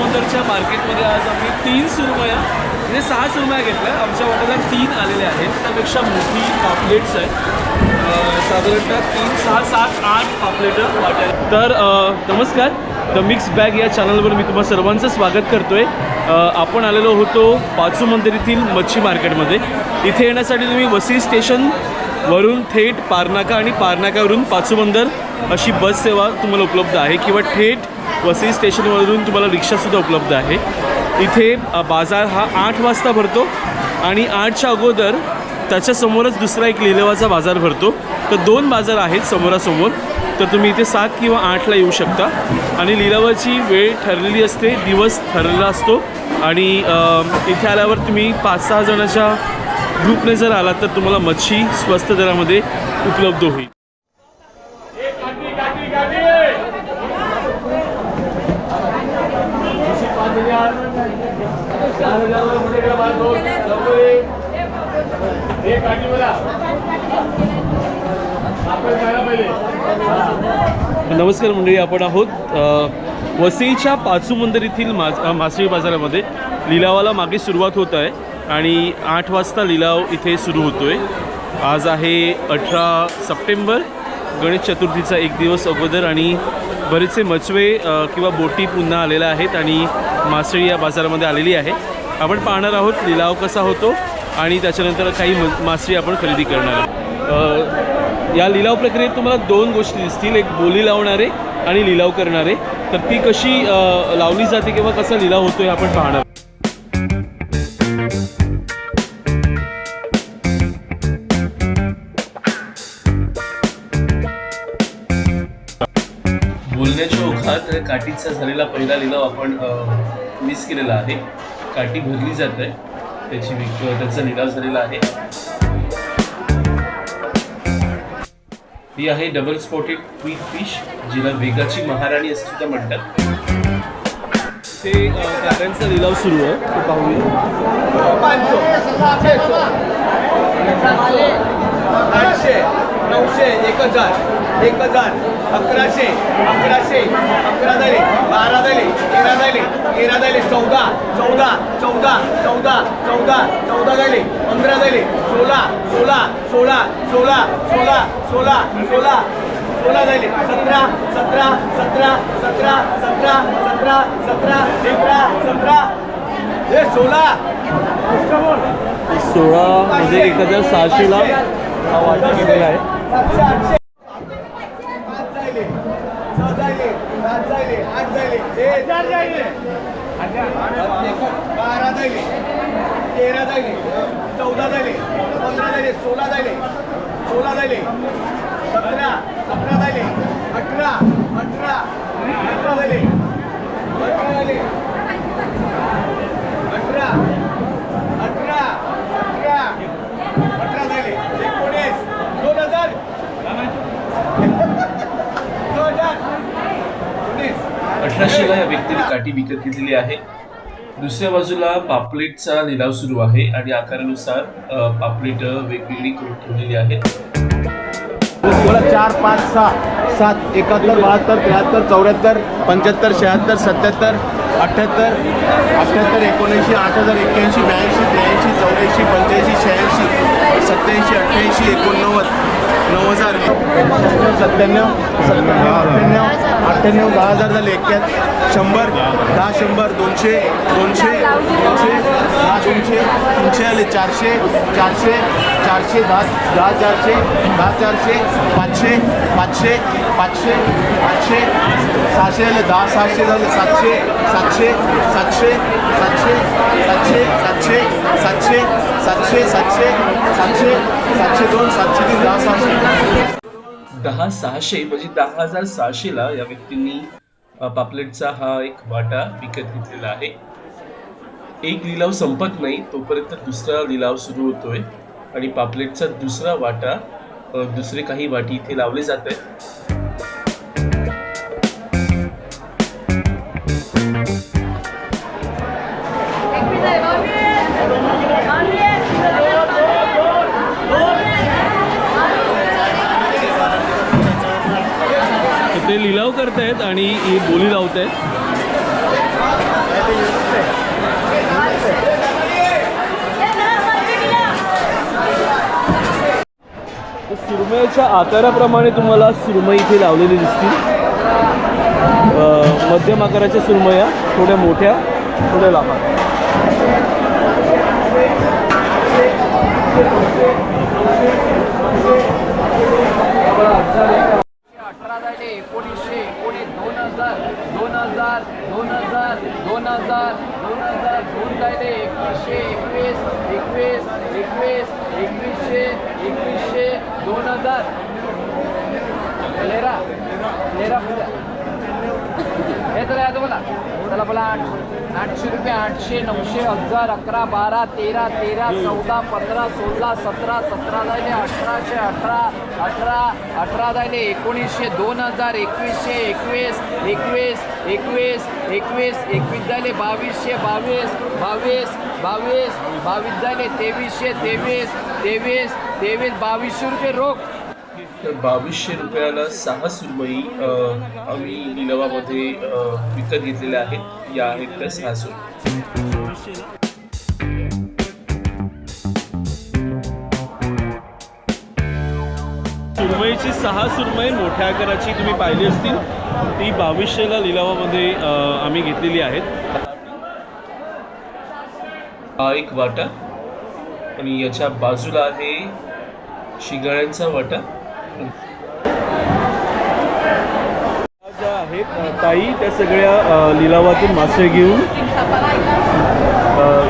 पाचूबंदरच्या मार्केटमध्ये आज आम्ही तीन सुरमया म्हणजे सहा सुरमया घेतल्या. आमच्या वाट्याला तीन आलेले आहेत. त्यापेक्षा मोठी पापलेट्स आहेत. साधारणतः तीन सहा सात आठ पापलेटं वाटायला. तर नमस्कार. द मिक्स बॅग या चॅनलवर मी तुम्हा सर्वांचं स्वागत करतो आहे आपण आलेलो होतो पाचू मंदिर येथील मच्छी मार्केटमध्ये. इथे येण्यासाठी तुम्ही वसई स्टेशन वरून थेट पारनाका आणि पारनाकावरून पाचूबंदर अशी बस सेवा तुम्हाला उपलब्ध आहे किंवा थेट वसई स्टेशनवरून तुम्हाला रिक्षासुद्धा उपलब्ध आहे. इथे बाजार हा आठ वाजता भरतो आणि आठच्या अगोदर त्याच्यासमोरच दुसरा एक लिलेवाचा बाजार भरतो. तर दोन बाजार आहेत समोरासमोर. तर तुम्ही इथे सात किंवा आठला येऊ शकता. आणि लिलावाची वेळ ठरलेली असते दिवस ठरलेला असतो. आणि इथे आल्यावर तुम्ही पाच सहा जणाच्या ग्रुपने जर आलात तर तुम्हाला मच्छी स्वस्त दरामध्ये उपलब्ध होईल. नमस्कार मंडळी आपण आहोत वसईच्या पाचू मंदिर येथील मा मासळी बाजारामध्ये. लिलावाला मागे सुरुवात होत आहे आणि आठ वाजता लिलाव इथे सुरू होतो आहे आज आहे अठरा सप्टेंबर गणेश चतुर्थीचा एक दिवस अगोदर आणि बरेचसे मचवे किंवा बोटी पुन्हा आलेल्या आहेत आणि मासळी या बाजारामध्ये आलेली आहे. आपण पाहणार आहोत लिलाव कसा होतो आणि त्याच्यानंतर काही मासळी आपण खरेदी करणार आहोत. या लिलाव प्रक्रियेत तुम्हाला दोन गोष्टी दिसतील. एक बोली लावणारे आणि लिलाव करणारे. तर ती कशी लावली जाते किंवा कसा लिलाव होतो हे आपण पाहणार बोलण्याच्या ओघात काठीचा झालेला पहिला लिलाव आपण मिस केलेला आहे. काठी भरली जात आहे. त्याची विक त्याचा लिलाव झालेला आहे. ही आहे डबल स्पॉटेड क्वीक फिश जिला वेगाची महाराणी असं सुद्धा म्हणतात. ते गाड्यांचा लिलाव सुरू आहे. तो पाहूया. आठशे नऊशे एक हजार एक हजार अकराशे अकराशे अकरा झाले बारा झाले तेरा झाले तेरा झाले चौदा चौदा चौदा चौदा चौदा झाले पंधरा झाले सोळा सोळा सोळा सोळा सोळा सोळा सोळा सोळा झाले सतरा सतरा सतरा सतरा सतरा सतरा सतरा सतरा सतरा. हे सोळा. सोळा म्हणजे एक हजार सहाशेला वाटा केलेला आहे. जायले. सात जायले आठ जायले. हे चार जायले. बारा झाले तेरा झाले चौदा झाले पंधरा झाले सोळा झाले सोळा झाले सतरा सतरा झाले अठरा अठरा अठरा झाले अठराशेला या व्यक्तीने काठी विकत घेतलेली आहे. दुसऱ्या बाजूला पापलेटचा लिलाव सुरू आहे आणि आकारानुसार पापलेट वेगवेगळी करून ठेवलेली आहेत चार पाच सहा सात एकाहत्तर बहात्तर त्र्याहत्तर चौऱ्याहत्तर पंच्याहत्तर शहात्तर सत्याहत्तर अठ्ठ्याहत्तर अठ्ठ्याहत्तर एकोणऐंशी आठ हजार एक्क्याऐंशी ब्याऐंशी त्र्याऐंशी चौऱ्याऐंशी पंच्याऐंशी शहाऐंशी सत्याऐंशी अठ्ठ्याऐंशी एकोणनव्वद. नऊ हज़ार सत्त्याण्णव अठ्ठ्याण्णव अठ्ठ्याण्णव दहा हज़ार झाले एक्क्याहत्तर शंभर दहा शंभर दोनशे दोनशे दोनशे दहा दोनशे तीनशे आले चारशे चारशे चारशे दहा दहा चारशे दहा चारशे पाचशे पाचशे पाचशे पाचशे सहाशे आले दहा सहाशे झाले सातशे सातशे सातशे सातशे सातशे सातशे सातशे सातशे सातशे सातशे सातशे सातशे दोन सातशे तीन दहा सहाशे. दहा सहाशे म्हणजे दहा हजार सहाशेला या व्यक्तींनी पापलेटचा हा एक वाटा विकत घेतलेला आहे. एक लिलाव संपत नाही तोपर्यंत दुसरा लिलाव सुरू होतोय. आणि पापलेटचा दुसरा वाटा दुसरे काही वाटी इथे लावले जात आहेत. करतायत आणि ही बोली लावत आहेत सुरमईच्या आकाराप्रमाणे तुम्हाला सुरमई इथे लावलेली दिसतील मध्यम आकाराच्या सुरमया थोड्या मोठ्या थोड्या लांब Thank you. चला बोला आठ आठशे रुपये आठशे नऊशे हजार अकरा बारा तेरा तेरा चौदा पंधरा सोळा सतरा सतरा झाले अठराशे अठरा अठरा अठरा जायले एकोणीसशे दोन हजार एकवीसशे एकवीस एकवीस एकवीस एकवीस एकवीस जायले बावीसशे बावीस बावीस बावीस बावीस झाले तेवीसशे तेवीस तेवीस तेवीस बावीसशे रुपये रोख. तर बावीसशे रुपयाला सहा सुरमई आम्ही लिलावामध्ये विकत घेतलेल्या आहेत. या आहेत त्या सहा सुरमई. सुरमईची सहा सुरमई मोठ्या आकाराची तुम्ही पाहिली असतील. ती बावीसशेला लिलावामध्ये आम्ही घेतलेली आहेत. हा एक वाटा. आणि याच्या बाजूला आहे शिगाळ्यांचा वाटा. ज्या आहेत ताई त्या सगळ्या लिलावातून मासे घेऊन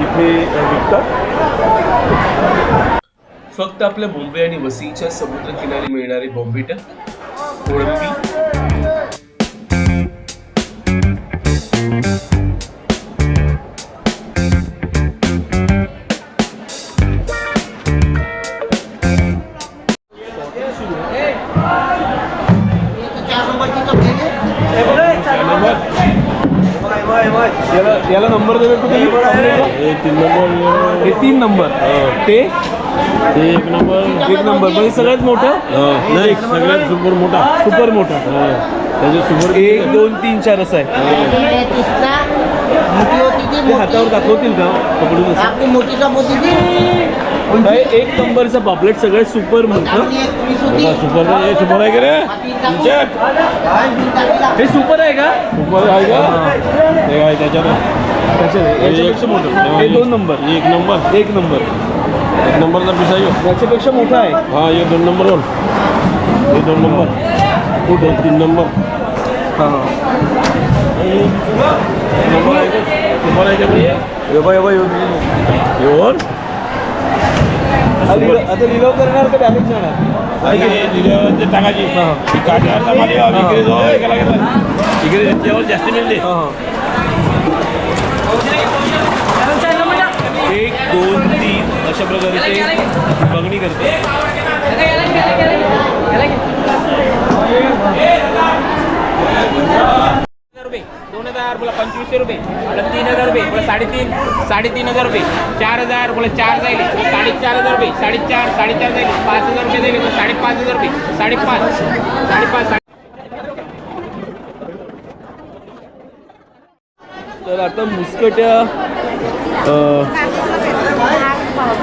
इथे विकतात. फक्त आपल्या मुंबई आणि वसईच्या समुद्रकिनारी मिळणारे बॉम्बेटा कोळंबी याला याला नंबर देतो तुम्ही हे तीन नंबर हे तीन नंबर ते? ते एक नंबर एक नंबर म्हणजे सगळ्यात मोठं? हा, नाही सगळ्यात सुपर मोठा. सुपर मोठा. हा, त्याचे सुपर एक दोन तीन चार असं आहे. हातावर दाखवतील का? पकडून असं. एक नंबरचं पापलेट सगळ्यात सुपर हा, सुपर हे सुपर आहे का रे? हे सुपर आहे का? सुपर आहे का? ते आहे त्याच्यात. मोठं. दोन नंबर. एक नंबर. एक नंबर. एक नंबरचा पिसा यो याच्यापेक्षा मोठा आहे. हा हे दोन नंबर वन हे दोन नंबर. हे तीन नंबर. हां. नंबर आहे का? सुपर आहे का? येऊन आता लिलाव करणार का डायरेक्ट जाणार? इकडे त्याच्यावर जास्त मिळते. हां एक दोन तीन अशा प्रकारे ते बघणी करते. हजार बोला पंचवीसशे रुपये. बोला तीन हजार रुपये. बोला साडेतीन साडेतीन हजार रुपये. चार हजार बोला चार जाईल साडेचार हजार रुपये. साडेचार साडेचार जाईल पाच हजार रुपये जाईल बोला साडेपाच हजार रुपये. साडेपाच. साडेपाच साडे तर आता मुस्कट्या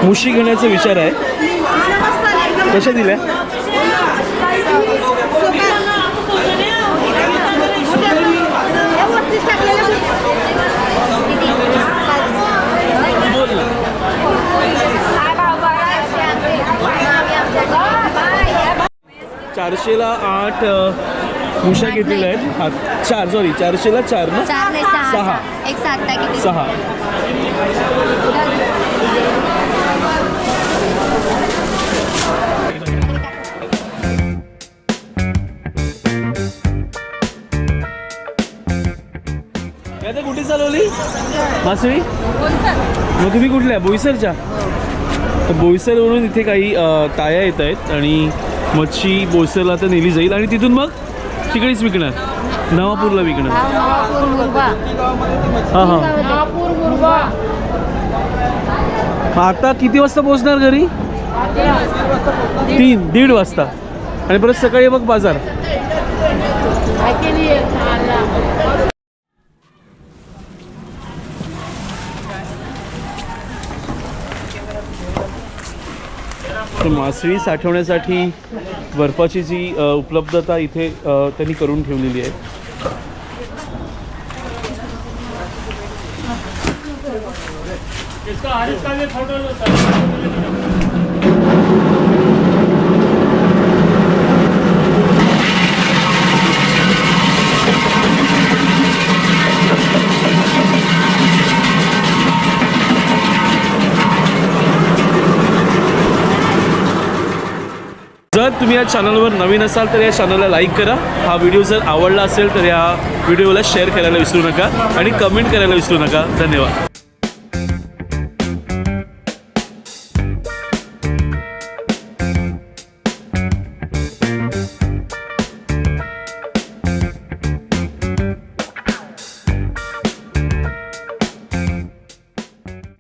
मुशी घेण्याचा विचार आहे. कशा दिल्या बोल ना चारशेला आठ मुशा घेतलेल्या आहेत. हा चार सॉरी चारशेला चार ना? चार नाही सहा सहा. सहा. एक सात किती? सहा. आता कुठे चालवली? मासळी? मग तुम्ही कुठल्या? बोईसरच्या? तर बोईसरवरून इथे काही अ, ताया येत आहेत आणि मच्छी बोईसरला आता नेली जाईल. आणि तिथून मग तिकडेच विकणार. नवापूरला विकणार. हां हां आता किती वाजता पोहोचणार घरी? तीन. दीड वाजता. आणि परत सकाळी मग बाजार. सो मासळी साठवण्यासाठी बर्फाची जी उपलब्धता इथे त्यांनी करून ठेवलेली आहे. जर तुम्ही या चॅनलवर नवीन असाल तर या चॅनलला लाईक करा. हा व्हिडिओ जर आवडला असेल तर या व्हिडिओला शेअर करायला विसरू नका आणि कमेंट करायला विसरू नका. धन्यवाद.